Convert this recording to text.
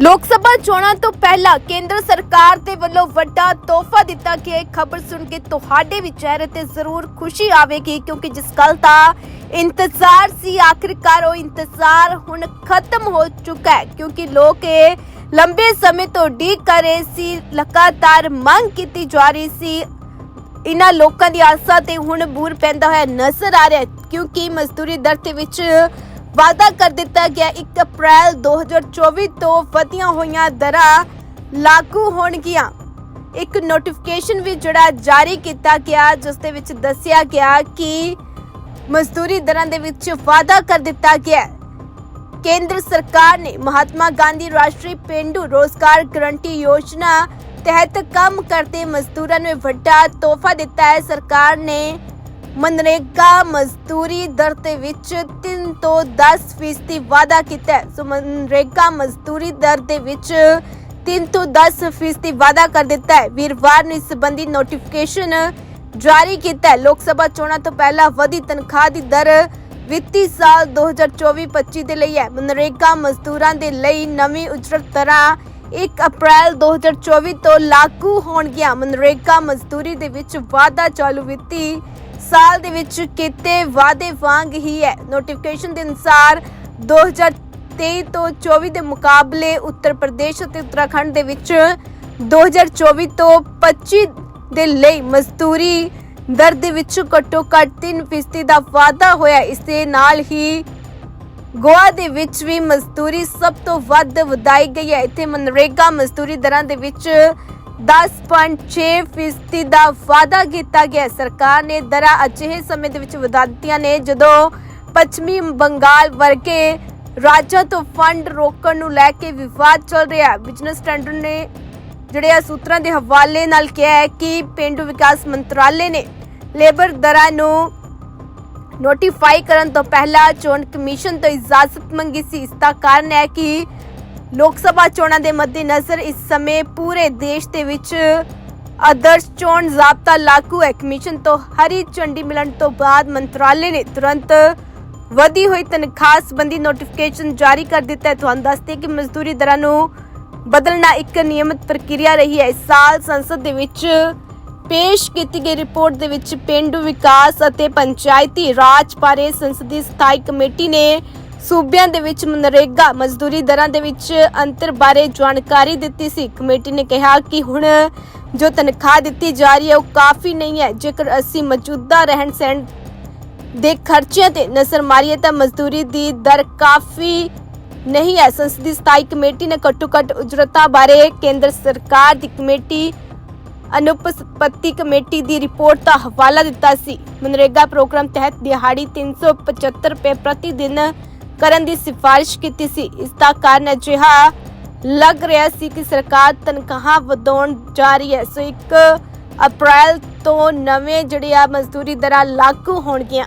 ਲੋਕ ਸਭਾ ਚੋਣਾਂ ਤੋਂ ਪਹਿਲਾਂ ਕੇਂਦਰ ਸਰਕਾਰ ਦੇ ਵੱਲੋਂ ਵੱਡਾ ਤੋਹਫਾ ਦਿੱਤਾ ਗਿਆ ਖਬਰ ਸੁਣ ਕੇ ਤੁਹਾਡੇ ਵੀ ਚਿਹਰੇ ਤੇ ਜ਼ਰੂਰ ਖੁਸ਼ੀ ਆਵੇਗੀ, ਕਿਉਂਕਿ ਜਿਸ ਗੱਲ ਦਾ ਇੰਤਜ਼ਾਰ ਸੀ, ਆਖਿਰਕਾਰ ਉਹ ਇੰਤਜ਼ਾਰ ਹੁਣ ਖਤਮ ਹੋ ਚੁੱਕਾ ਹੈ, ਕਿਉਂਕਿ ਲੋਕ ਇਹ ਲੰਬੇ ਸਮੇਂ ਤੋਂ ਉਡੀਕ ਕਰ ਰਹੇ ਸੀ, ਲਗਾਤਾਰ ਮੰਗ ਕੀਤੀ ਜਾ ਰਹੀ ਸੀ। ਇਹਨਾਂ ਲੋਕਾਂ ਦੀ ਆਸਾਂ ਤੇ ਹੁਣ ਬੂਰ ਪੈਂਦਾ ਹੋਇਆ ਨਜ਼ਰ ਆ ਰਿਹਾ ਕਿਉਂਕਿ ਮਜ਼ਦੂਰੀ ਦਰ ਦੇ ਵਿੱਚ ਵਾਅਦਾ ਕਰ ਦਿੱਤਾ ਗਿਆ। 1 ਅਪ੍ਰੈਲ 2024 ਤੋਂ ਵਧੀਆਂ ਹੋਈਆਂ ਦਰਾਂ ਲਾਗੂ ਹੋਣਗੀਆਂ। ਇੱਕ ਨੋਟੀਫਿਕੇਸ਼ਨ ਵੀ ਜਿਹੜਾ ਜਾਰੀ ਕੀਤਾ ਗਿਆ, ਜਿਸ ਦੇ ਵਿੱਚ ਦੱਸਿਆ ਗਿਆ ਕਿ ਮਜ਼ਦੂਰੀ ਦਰਾਂ ਦੇ ਵਿੱਚ ਵਾਅਦਾ ਕਰ ਦਿੱਤਾ ਗਿਆ। ਕੇਂਦਰ ਸਰਕਾਰ ਨੇ ਮਹਾਤਮਾ ਗਾਂਧੀ ਰਾਸ਼ਟਰੀ ਪੇਂਡੂ ਰੋਜ਼ਗਾਰ ਗਰੰਟੀ ਯੋਜਨਾ ਤਹਿਤ ਕੰਮ ਕਰਦੇ ਮਜ਼ਦੂਰਾਂ ਨੂੰ ਵੱਡਾ ਤੋਹਫਾ ਦਿੱਤਾ ਹੈ। ਸਰਕਾਰ ਨੇ ਮਨਰੇਗਾ ਮਜ਼ਦੂਰੀ ਦਰ ਦੇ ਵਿੱਚ 3 ਤੋਂ 10 ਫੀਸਦੀ ਵਾਧਾ ਕੀਤਾ ਹੈ। ਸੋ ਮਨਰੇਗਾ ਮਜ਼ਦੂਰੀ ਦਰ ਦੇ ਵਿੱਚ 3 ਤੋਂ 10 ਫੀਸਦੀ ਵਾਧਾ ਕਰ ਦਿੱਤਾ ਹੈ। ਵੀਰਵਾਰ ਨੂੰ ਇਸ ਸੰਬੰਧੀ ਨੋਟੀਫਿਕੇਸ਼ਨ ਜਾਰੀ ਕੀਤਾ ਹੈ। ਲੋਕ ਸਭਾ ਚੋਣਾਂ ਤੋਂ ਪਹਿਲਾਂ ਵਧੀ ਤਨਖਾਹ ਦੀ ਦਰ ਵਿੱਤੀ ਸਾਲ 2024-25 ਦੇ ਲਈ ਹੈ। ਮਨਰੇਗਾ ਮਜ਼ਦੂਰਾਂ ਦੇ ਲਈ ਨਵੀਂ ਉਜਰਤ ਤਰ੍ਹਾਂ 1 ਅਪ੍ਰੈਲ 2024 ਤੋਂ ਲਾਗੂ ਹੋਣਗੀਆਂ ਮਨਰੇਗਾ ਮਜ਼ਦੂਰੀ ਦੇ ਵਿੱਚ ਵਾਧਾ ਚਾਲੂ ਵਿੱਤੀ ਸਾਲ ਦੇ ਵਿੱਚ ਕੀਤੇ ਵਾਅਦੇ ਵਾਂਗ ਹੀ ਹੈ। ਨੋਟੀਫਿਕੇਸ਼ਨ ਦੇ ਅਨੁਸਾਰ 2023 ਤੋਂ 24 ਦੇ ਮੁਕਾਬਲੇ ਉੱਤਰ ਪ੍ਰਦੇਸ਼ ਅਤੇ ਉੱਤਰਾਖੰਡ ਦੇ ਵਿੱਚ 2024 ਤੋਂ 25 ਦੇ ਲਈ ਮਜ਼ਦੂਰੀ ਦਰ ਦੇ ਵਿੱਚ ਘੱਟੋ ਘੱਟ 3% ਦਾ ਵਾਧਾ ਹੋਇਆ। ਇਸ ਦੇ ਨਾਲ ਹੀ ਗੋਆ ਦੇ ਵਿੱਚ ਵੀ ਮਜ਼ਦੂਰੀ ਸਭ ਤੋਂ ਵੱਧ ਵਧਾਈ ਗਈ ਹੈ। ਇੱਥੇ ਮਨਰੇਗਾ ਮਜ਼ਦੂਰੀ ਦਰਾਂ ਦੇ ਵਿੱਚ 10.6% ਦਾ ਵਾਅਦਾ ਕੀਤਾ ਗਿਆ। ਸਰਕਾਰ ਨੇ ਦਰਾਂ ਅਜਿਹੇ ਸਮੇਂ ਦੇ ਵਿੱਚ ਵਧਾ ਦਿੱਤੀਆਂ ਨੇ, ਜਦੋਂ ਪੱਛਮੀ ਬੰਗਾਲ ਵਰਗੇ ਰਾਜਾਂ ਤੋਂ ਫੰਡ ਰੋਕਣ ਨੂੰ ਲੈ ਕੇ ਵਿਵਾਦ ਚੱਲ ਰਿਹਾ ਹੈ। ਬਿਜ਼ਨਸ ਸਟੈਂਡਰਡ ਨੇ ਜਿਹੜੇ ਆ ਸੂਤਰਾਂ ਦੇ ਹਵਾਲੇ ਨਾਲ ਕਿਹਾ ਹੈ ਕਿ ਪਿੰਡੂ ਵਿਕਾਸ ਮੰਤਰਾਲੇ ਨੇ ਲੇਬਰ ਦਰਾਂ ਨੂੰ ਨੋਟੀਫਾਈ ਕਰਨ ਤੋਂ ਪਹਿਲਾਂ ਚੋਣ ਕਮਿਸ਼ਨ ਤੋਂ ਇਜਾਜ਼ਤ ਮੰਗੀ ਸੀ। ਇਸ ਦਾ ਕਾਰਨ ਹੈ ਕਿ ਲੋਕ ਸਭਾ ਚੋਣਾਂ ਦੇ ਮੱਦੇਨਜ਼ਰ ਇਸ ਸਮੇਂ ਪੂਰੇ ਦੇਸ਼ ਦੇ ਵਿੱਚ ਆਦਰਸ਼ ਚੋਣ ਜ਼ਾਬਤਾ ਲਾਗੂ ਹੈ। ਕਮਿਸ਼ਨ ਤੋਂ ਹਰੀ ਝੰਡੀ ਮਿਲਣ ਤੋਂ ਬਾਅਦ ਮੰਤਰਾਲੇ ਨੇ ਤੁਰੰਤ ਵਧੀ ਹੋਈ ਤਨਖਾਹ ਸੰਬੰਧੀ ਨੋਟੀਫਿਕੇਸ਼ਨ ਜਾਰੀ ਕਰ ਦਿੱਤਾ ਹੈ। ਤੁਹਾਨੂੰ ਦੱਸਦੇ ਕਿ ਮਜ਼ਦੂਰੀ ਦਰਾਂ ਨੂੰ ਬਦਲਣਾ ਇੱਕ ਨਿਯਮਿਤ ਪ੍ਰਕਿਰਿਆ ਰਹੀ ਹੈ। ਇਸ ਸਾਲ ਸੰਸਦ ਦੇ ਵਿੱਚ ਪੇਸ਼ ਕੀਤੀ ਗਈ ਰਿਪੋਰਟ ਦੇ ਵਿੱਚ ਪਿੰਡੂ ਵਿਕਾਸ ਅਤੇ ਪੰਚਾਇਤੀ ਰਾਜ ਬਾਰੇ ਸੰਸਦੀ ਸਥਾਈ ਕਮੇਟੀ ਨੇ ਸੂਬਿਆਂ ਦੇ ਵਿੱਚ ਮਨਰੇਗਾ ਮਜ਼ਦੂਰੀ ਦਰਾਂ ਦੇ ਵਿੱਚ ਅੰਤਰ ਬਾਰੇ ਜਾਣਕਾਰੀ ਦਿੱਤੀ ਸੀ। ਕਮੇਟੀ ਨੇ ਕਿਹਾ ਕਿ ਹੁਣ ਜੋ ਤਨਖਾਹ ਦਿੱਤੀ ਜਾ ਰਹੀ ਹੈ, ਉਹ ਕਾਫੀ ਨਹੀਂ ਹੈ। ਜੇਕਰ ਅਸੀਂ ਮੌਜੂਦਾ ਰਹਿਣ ਸਹਿਣ ਦੇ ਖਰਚਿਆਂ ਤੇ ਨਜ਼ਰ ਮਾਰੀਏ, ਤਾਂ ਮਜ਼ਦੂਰੀ ਦੀ ਦਰ ਕਾਫੀ ਨਹੀਂ ਹੈ। ਸੰਸਦੀ ਸਥਾਈ ਕਮੇਟੀ ਨੇ ਘੱਟੋ ਘੱਟ ਉਜਰਤਾਂ ਬਾਰੇ ਕੇਂਦਰ ਸਰਕਾਰ ਦੀ ਕਮੇਟੀ ਅਨੁਪਸਪਤੀ ਕਮੇਟੀ ਦੀ ਰਿਪੋਰਟ ਦਾ ਹਵਾਲਾ ਦਿੱਤਾ ਸੀ। ਮਨਰੇਗਾ ਪ੍ਰੋਗਰਾਮ ਤਹਿਤ ਦਿਹਾੜੀ 375 ਰੁਪਏ ਪ੍ਰਤੀ ਦਿਨ ਕਰਨ ਦੀ ਸਿਫਾਰਿਸ਼ ਕੀਤੀ ਸੀ। ਇਸ ਦਾ ਕਾਰਨ ਅਜਿਹਾ ਲੱਗ ਰਿਹਾ ਸੀ ਕਿ ਸਰਕਾਰ ਤਨਖਾਹਾਂ ਵਧਾਉਣ ਜਾ ਰਹੀ ਹੈ। ਸੋ 1 ਅਪ੍ਰੈਲ ਤੋਂ ਨਵੇਂ ਜਿਹੜੇ ਆ ਮਜ਼ਦੂਰੀ ਦਰਾਂ ਲਾਗੂ ਹੋਣਗੀਆਂ।